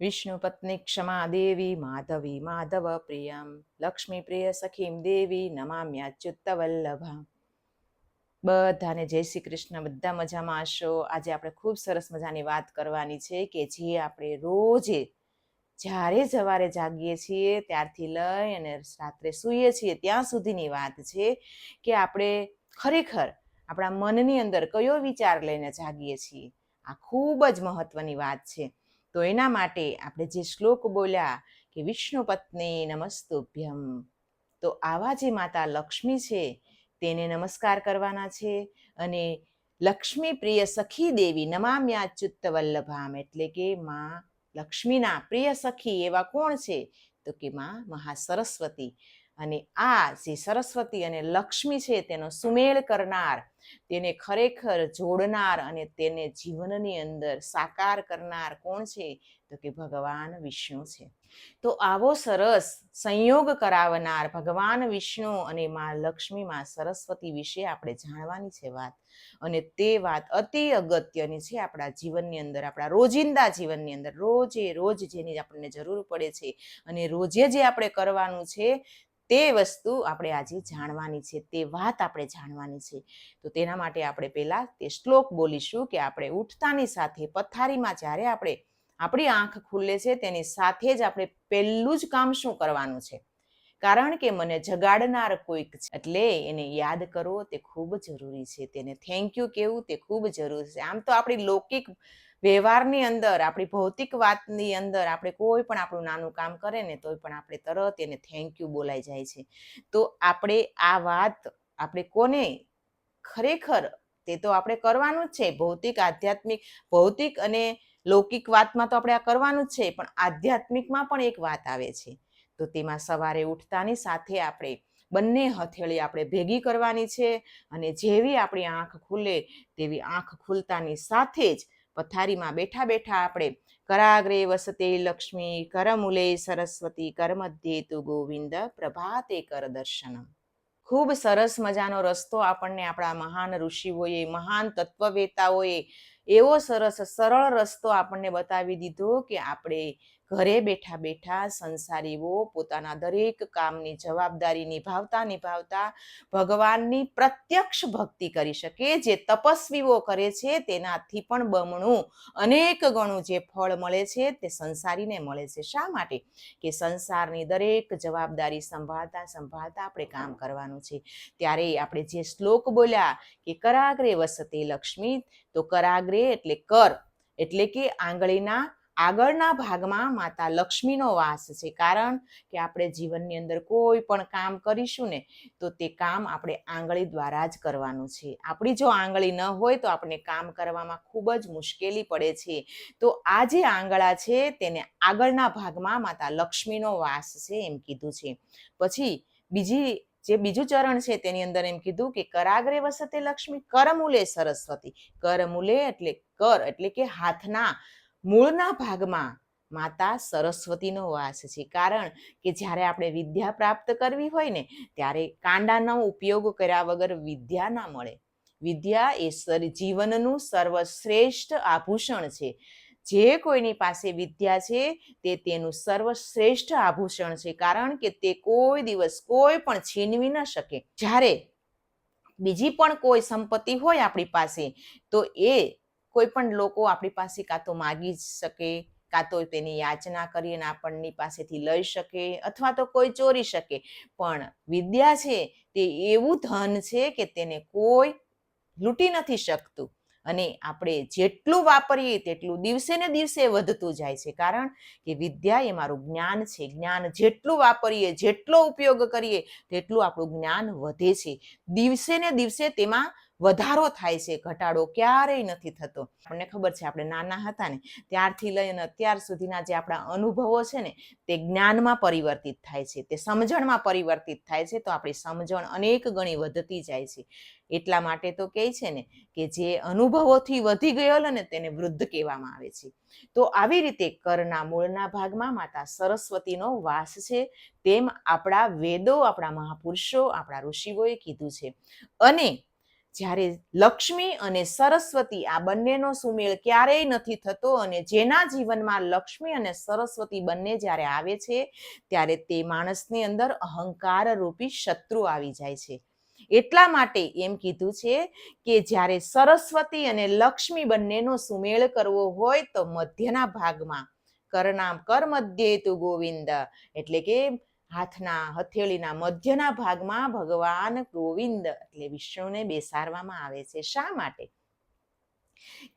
વિષ્ણુ પત્ની ક્ષમા દેવી માધવી માધવ પ્રિયમ લક્ષ્મી પ્રિય સખીમ દેવી નમામ્યાચ્યુત વલ્લભા બધાને જય શ્રી કૃષ્ણ. બધા મજામાં હશો? આજે આપણે ખૂબ સરસ મજાની વાત કરવાની છે કે જે આપણે રોજે જ્યારે સવારે જાગીએ છીએ, ત્યારથી લઈ અને રાત્રે સૂઈએ છીએ, ત્યાં સુધીની વાત છે કે આપણે ખરેખર આપણા મનની અંદર કયો વિચાર લઈને જાગીએ છીએ. આ ખૂબ જ મહત્વની વાત છે. તો એના માટે આપણે જે શ્લોક બોલ્યા કે વિષ્ણુ પત્ની નમસ્તુભ્યમ તો આવા જે માતા લક્ષ્મી છે, તેને નમસ્કાર કરવાના છે અને લક્ષ્મી પ્રિય સખી દેવી નમામ્યાચ્યુત વલ્લભામ એટલે કે માં લક્ષ્મીના પ્રિય સખી એવા કોણ છે? તો કે માં મહાસરસ્વતી અને આ જે સરસ્વતી અને લક્ષ્મી છે તેનો સુમેળ કરનાર, તેને ખરેખર જોડનાર અને તેને જીવનની અંદર સાકાર કરનાર કોણ છે? તો કે ભગવાન વિષ્ણુ છે. તો આવો સરસ સંયોગ કરાવનાર ભગવાન વિષ્ણુ અને માં લક્ષ્મી, માં સરસ્વતી વિશે આપણે જાણવાની છે વાત. અને તે વાત અતિ અગત્યની છે આપણા જીવનની અંદર, આપણા રોજિંદા જીવનની અંદર. રોજે રોજ જેની આપણને જરૂર પડે છે અને રોજે જે આપણે કરવાનું છે તે વસ્તુ આપણે આજે જાણવાની છે, તે વાત આપણે જાણવાની છે. તો તેના માટે આપણે પહેલાં તે શ્લોક બોલીશું કે આપણે ઉઠતાની સાથે પથારીમાં જ્યારે આપણે આપણી આંખ ખુલે છે, તેની સાથે જ આપણે પહેલું જ કામ શું કરવાનું છે? કારણ કે મને જગાડનાર કોઈક છે, એટલે એને યાદ કરવો તે ખૂબ જરૂરી છે. તેને થેન્ક યુ કહેવું તે ખૂબ જરૂરી છે. આમ તો આપણી લૌકિક વ્યવહારની અંદર, આપણી ભૌતિક વાતની અંદર આપણે કોઈ પણ આપણું નાનું કામ કરે ને તોય પણ આપણે તરત એને થેન્ક યુ બોલાઈ જાય છે. તો આપણે આ વાત આપણે કોને? ખરેખર તે તો આપણે કરવાનું જ છે. ભૌતિક, આધ્યાત્મિક, ભૌતિક અને લૌકિક વાતમાં તો આપણે આ કરવાનું જ છે, પણ આધ્યાત્મિકમાં પણ એક વાત આવે છે. તો તેમાં સવારે ઉઠતાની સાથે આપણે બંને હથેળી આપણે ભેગી કરવાની છે અને જેવી આપણી આંખ ખુલે તેવી આંખ ખુલતાની સાથે જ પથારીમાં બેઠા બેઠા આપણે કરાગ્રે વસતે લક્ષ્મી, કરમુલે સરસ્વતી, કરમધ્યે તુ ગોવિંદ, પ્રભાતે કર દર્શનમ. ખૂબ સરસ મજાનો રસ્તો આપણને આપણા મહાન ઋષિઓએ, મહાન તત્વવેતાઓએ એવો સરસ, સરળ રસ્તો આપણને બતાવી દીધો કે આપણે ઘરે બેઠા બેઠા સંસારીઓ પોતાના દરેક કામની જવાબદારી નિભાવતા નિભાવતા ભગવાનની પ્રત્યક્ષ ભક્તિ કરી શકે, જે તપસ્વીઓ કરે છે તેનાથી પણ બમણું અનેક ગણું જે ફળ મળે છે તે સંસારીને મળે છે. શા માટે? કે સંસારની દરેક જવાબદારી સંભાળતા સંભાળતા આપણે કામ કરવાનું છે. ત્યારે આપણે જે શ્લોક બોલ્યા કે કરાગ્રે વસતે લક્ષ્મી, તો કરાગ્રે એટલે કર, એટલે કે આંગળીના આગળના ભાગમાં માતા લક્ષ્મીનો વાસ છે. કારણ કે આપણે જીવનની અંદર કોઈ પણ કામ કરીશું ને, તો તે કામ આપણે આંગળી દ્વારા જ કરવાનું છે. આપણી જો આંગળી ન હોય તો આપણે કામ કરવામાં ખૂબ જ મુશ્કેલી પડે છે. તો આ જે આંગળા છે તેને આગળના ભાગમાં માતા લક્ષ્મીનો વાસ છે એમ કીધું છે. પછી બીજી જે બીજું ચરણ છે તેની અંદર એમ કીધું કે કરાગ્રે વસતે લક્ષ્મી, કરમૂલે સરસ્વતી. કરમૂલે એટલે કર એટલે કે હાથના મૂળના ભાગમાં માતા સરસ્વતીનો વાસ છે. કારણ કે જ્યારે આપણે વિદ્યા પ્રાપ્ત કરવી હોય ને, ત્યારે કાંડાનો ઉપયોગ કર્યા વગર વિદ્યા ના મળે. વિદ્યા એ જીવનનું સર્વશ્રેષ્ઠ આભૂષણ છે. જે કોઈની પાસે વિદ્યા છે, તે તેનું સર્વશ્રેષ્ઠ આભૂષણ છે. કારણ કે તે કોઈ દિવસ કોઈ પણ છીનવી ન શકે. જ્યારે બીજી પણ કોઈ સંપત્તિ હોય આપણી પાસે, તો એ કોઈ પણ લોકો આપણી પાસે કાં તો માગી શકે, કાં તો તેની યાચના કરીને આપણની પાસેથી લઈ શકે અથવા તો કોઈ ચોરી શકે. પણ વિદ્યા છે તે એવું ધન છે કે તેને કોઈ લૂંટી નથી શકતું. અને આપણે જેટલું વાપરીએ તેટલું દિવસે ને દિવસે વધતું જાય છે. કારણ કે વિદ્યા એ મારું જ્ઞાન છે. જ્ઞાન જેટલું વાપરીએ, જેટલો ઉપયોગ કરીએ, તેટલું આપણું જ્ઞાન વધે છે. દિવસે ને દિવસે તેમાં વધારો થાય છે, ઘટાડો ક્યારેય નથી થતો. આપણને ખબર છે, આપણે નાના હતા ને, ત્યારથી લઈને અત્યાર સુધીના જે આપણા અનુભવો છે ને, તે જ્ઞાનમાં પરિવર્તિત થાય છે. તે સમજણમાં પરિવર્તિત થાય છે, તો આપણી સમજણ અનેક ગણી વધતી જાય છે. એટલા માટે તો કહે છે ને, કે જે અનુભવોથી વધી ગયેલો ને તેને વૃદ્ધ કહેવામાં આવે છે. તો આવી રીતે કરના મૂળના ભાગમાં માતા સરસ્વતીનો વાસ છે, તેમ આપણા વેદો, આપણા મહાપુરુષો, આપણા ઋષિઓએ કીધું છે. અને જ્યારે લક્ષ્મી અને સરસ્વતી આ બંનેનો સુમેળ ક્યારેય નથી થતો અને જેના જીવનમાં લક્ષ્મી અને સરસ્વતી બંને જ્યારે આવે છે, ત્યારે તે માણસની અંદર અહંકાર રૂપી શત્રુ આવી જાય છે. એટલા માટે એમ કીધું છે કે જ્યારે સરસ્વતી અને લક્ષ્મી બંનેનો સુમેળ કરવો હોય તો મધ્યના ભાગમાં કરનામ કર મધ્યે તું ગોવિંદ એટલે કે હાથના હથેળીના મધ્યના ભાગમાં ભગવાન ગોવિંદ એટલે વિષ્ણુને બેસાડવામાં આવે છે. શા માટે?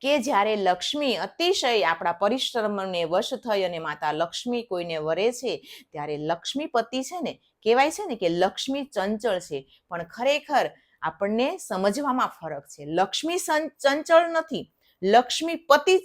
કે જ્યારે લક્ષ્મી અતિશય આપણા પરિશ્રમને વશ થઈ અને માતા લક્ષ્મી કોઈને વરે છે, ત્યારે લક્ષ્મીપતિ છે ને, કહેવાય છે ને કે લક્ષ્મી ચંચળ છે. પણ ખરેખર આપણને સમજવામાં ફરક છે. લક્ષ્મી ચંચળ નથી. લક્ષ્મીપતિ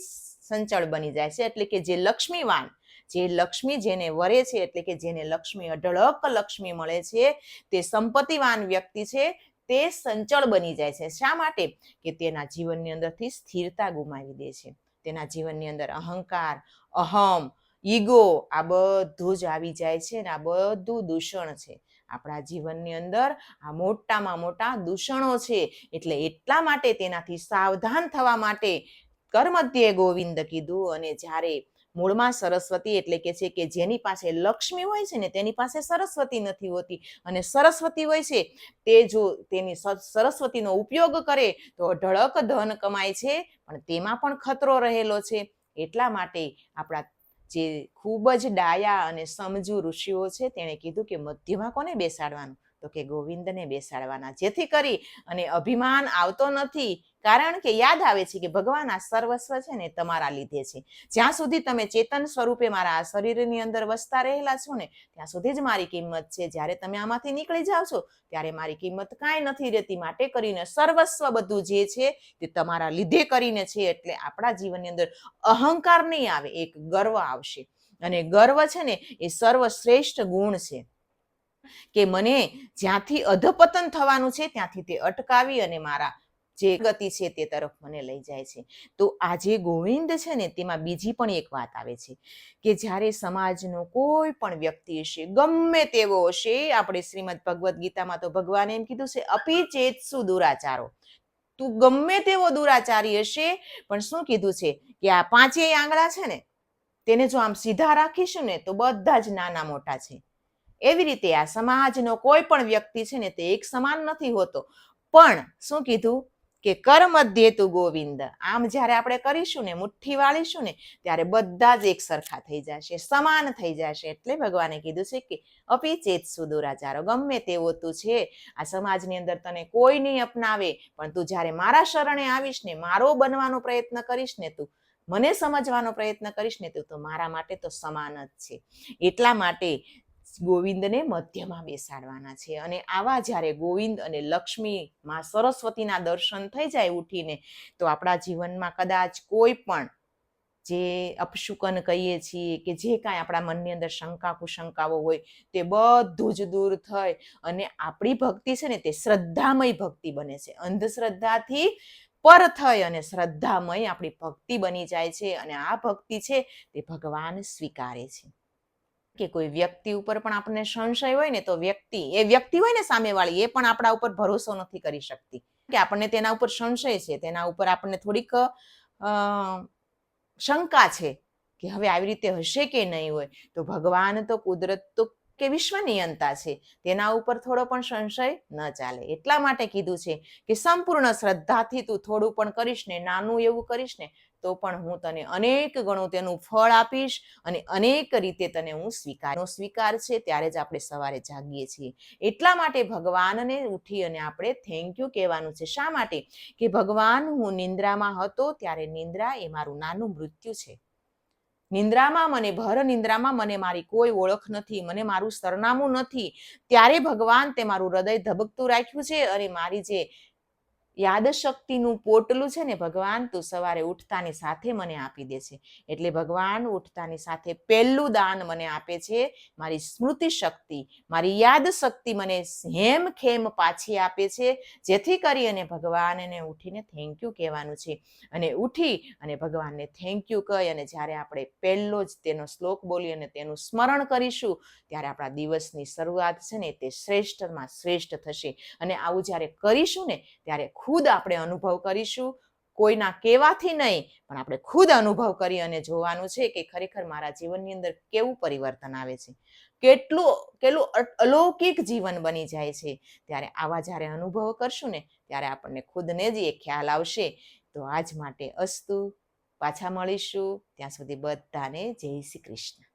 સંચળ બની જાય છે. એટલે કે જે લક્ષ્મીવાન જે લક્ષ્મી જેને વરે છે, એટલે કે જેને લક્ષ્મી, અઢળક લક્ષ્મી મળે છે, તે સંપત્તિવાન વ્યક્તિ છે, તે સંચળ બની જાય છે. શા માટે? કે તેના જીવનની અંદરથી સ્થિરતા ગુમાવી દે છે. તેના જીવનની અંદર અહંકાર, અહમ, ઈગો આ બધું જ આવી જાય છે ને આ બધું દૂષણ છે. આપણા જીવનની અંદર આ મોટામાં મોટા દૂષણો છે, એટલે એટલા માટે તેનાથી સાવધાન થવા માટે કર્મધ્યે ગોવિંદ કીધું અને જ્યારે મૂળમાં સરસ્વતી એટલે કે છે કે જેની પાસે લક્ષ્મી હોય છે ને તેની પાસે સરસ્વતી નથી હોતી. અને સરસ્વતી હોય છે તે જો તેની સરસ્વતીનો ઉપયોગ કરે તો અઢળક ધન કમાય છે, પણ તેમાં પણ ખતરો રહેલો છે. એટલા માટે આપણા જે ખૂબ જ ડાયા અને સમજુ ઋષિઓ છે, તેણે કીધું કે મધ્યમાં કોને બેસાડવાનું? તો કે ગોવિંદને બેસાડવાના. જેથી કરી અને અભિમાન આવતો નથી. કારણ કે યાદ આવે છે કે ભગવાન આ સર્વસ્વ છે ને તમારા લીધે છે. જ્યાં સુધી તમે ચેતન સ્વરૂપે મારા શરીરની અંદર વસતા રહેલા છો ને, ત્યાં સુધી જ મારી કિંમત છે. જ્યારે તમે આમાંથી નીકળી જાઓ છો, ત્યારે મારી કિંમત કાંઈ નથી રહેતી. માટે કરીને સર્વસ્વ બધું જે છે, તે તમારા લીધે કરીને છે. એટલે આપણા જીવનની અંદર અહંકાર નહીં આવે, એક ગર્વ આવશે. અને ગર્વ છે ને, એ સર્વશ્રેષ્ઠ ગુણ છે. કે મને જ્યાંથી અધપતન થવાનું છે, ત્યાંથી તે અટકાવી અને મારા જે ગતિ છે તે તરફ મને લઈ જાય છે. તો આજે ગોવિંદ છે ને, તેમાં બીજી પણ એક વાત આવે છે કે જ્યારે સમાજનો કોઈ પણ વ્યક્તિ હશે, ગમે તેવો હશે, આપણે શ્રીમદ ભગવદ્ ગીતામાં તો ભગવાને એમ કીધું છે અપિચેત ચેતસુ દુરાચારો. તું ગમે તેવો દુરાચારી હશે, પણ શું કીધું છે કે આ પાંચેય આંગળા છે ને, તેને જો આમ સીધા રાખીશું ને, તો બધા જ નાના મોટા છે. એવી રીતે આ સમાજનો કોઈ પણ વ્યક્તિ છે ને તે એક સમાન નથી હોતો. પણ શું કીધું? કે કર્મ મધ્યે ગોવિંદ. આમ જ્યારે આપણે કરીશું ને, મુઠ્ઠી વાળીશું ને, ત્યારે બધા જ એક સરખા થઈ જશે, સમાન થઈ જશે. એટલે ભગવાને કીધું છે કે અપિચેત સુદુરાચારો ગમે તેવો તું છે, આ સમાજની અંદર તને કોઈ નહીં અપનાવે. પણ તું જ્યારે મારા શરણે આવીશ ને, મારો બનવાનો પ્રયત્ન કરીશ ને, તું મને સમજવાનો પ્રયત્ન કરીશ ને, તું તો મારા માટે તો સમાન જ છે. એટલા માટે ગોવિંદને મધ્યમાં બેસાડવાના છે. અને આવા જ્યારે ગોવિંદ અને લક્ષ્મી માં સરસ્વતીના દર્શન થઈ જાય ઉઠીને, તો આપણા જીવનમાં કદાચ કોઈ પણ જે અપશુકન કહીએ છીએ કે જે કાંઈ આપણા મનની અંદર શંકા કુશંકાઓ હોય, તે બધું જ દૂર થઈ અને આપણી ભક્તિ છે ને તે શ્રદ્ધામય ભક્તિ બને છે. અંધશ્રદ્ધાથી પર થઈ અને શ્રદ્ધામય આપણી ભક્તિ બની જાય છે અને આ ભક્તિ છે તે ભગવાન સ્વીકારે છે. કે કોઈ વ્યક્તિ ઉપર પણ આપણને સંશય હોય ને તો વ્યક્તિ, એ વ્યક્તિ હોય ને સામેવાળી, એ પણ આપણા ઉપર ભરોસો નથી કરી શકતી. કે આપણને તેના ઉપર સંશય છે, તેના ઉપર આપણને થોડીક શંકા છે કે હવે આવી રીતે હશે કે નહીં હોય. તો ભગવાન તો કુદરત તો કે વિશ્વ નિયંતા છે. તેના ઉપર થોડો પણ સંશય ન ચાલે. એટલા માટે કીધું છે કે સંપૂર્ણ શ્રદ્ધાથી તું થોડું પણ કરીશ ને, નાનું એવું કરીશ ને તો પણ હું તને અનેક ગણું તેનું ફળ આપીશ અને અનેક રીતે તને હું સ્વીકારનો સ્વીકાર છે, ત્યારે જ આપણે સવારે જાગીએ છીએ. એટલા માટે ભગવાનને ઉઠી અને આપણે થેન્ક યુ કહેવાનું છે. શા માટે? કે ભગવાન હું નિંદ્રામાં હતો ત્યારે નિંદ્રા એ મારું નાનું મૃત્યુ છે. નિંદ્રામાં મને, ભર નિંદ્રામાં મને મારી કોઈ ઓળખ નથી, મને મારું સરનામું નથી. ત્યારે ભગવાન તે મારું હૃદય ધબકતું રાખ્યું છે અને મારી જે યાદશક્તિનું પોટલું છે ને ભગવાન તું સવારે ઉઠતાની સાથે મને આપી દે છે. એટલે ભગવાન ઉઠતાની સાથે પહેલું દાન મને આપે છે, મારી સ્મૃતિ શક્તિ, મારી યાદ શક્તિ મને હેમ ખેમ પાછી આપે છે, જેથી કરી અને ભગવાનને ઉઠીને થેન્ક યુ કહેવાનું છે. અને ઉઠી અને ભગવાનને થેન્ક યુ કહી અને જ્યારે આપણે પહેલો જ તેનો શ્લોક બોલી અને તેનું સ્મરણ કરીશું, ત્યારે આપણા દિવસની શરૂઆત છે ને તે શ્રેષ્ઠમાં શ્રેષ્ઠ થશે. અને આવું જ્યારે કરીશું ને ત્યારે ખુદ આપણે અનુભવ કરીશું. કોઈના કહેવાથી નહીં, પણ આપણે ખુદ અનુભવ કરી અને જોવાનું છે કે ખરેખર મારા જીવનની અંદર કેવું પરિવર્તન આવે છે. કેટલું કેટલું અલૌકિક જીવન બની જાય છે. ત્યારે આવા જ્યારે અનુભવ કરશું ને, ત્યારે આપણને ખુદને જ એ ખ્યાલ આવશે. તો આજ માટે અસ્તુ, પાછા મળીશું. ત્યાં સુધી બધાને જય શ્રી કૃષ્ણ.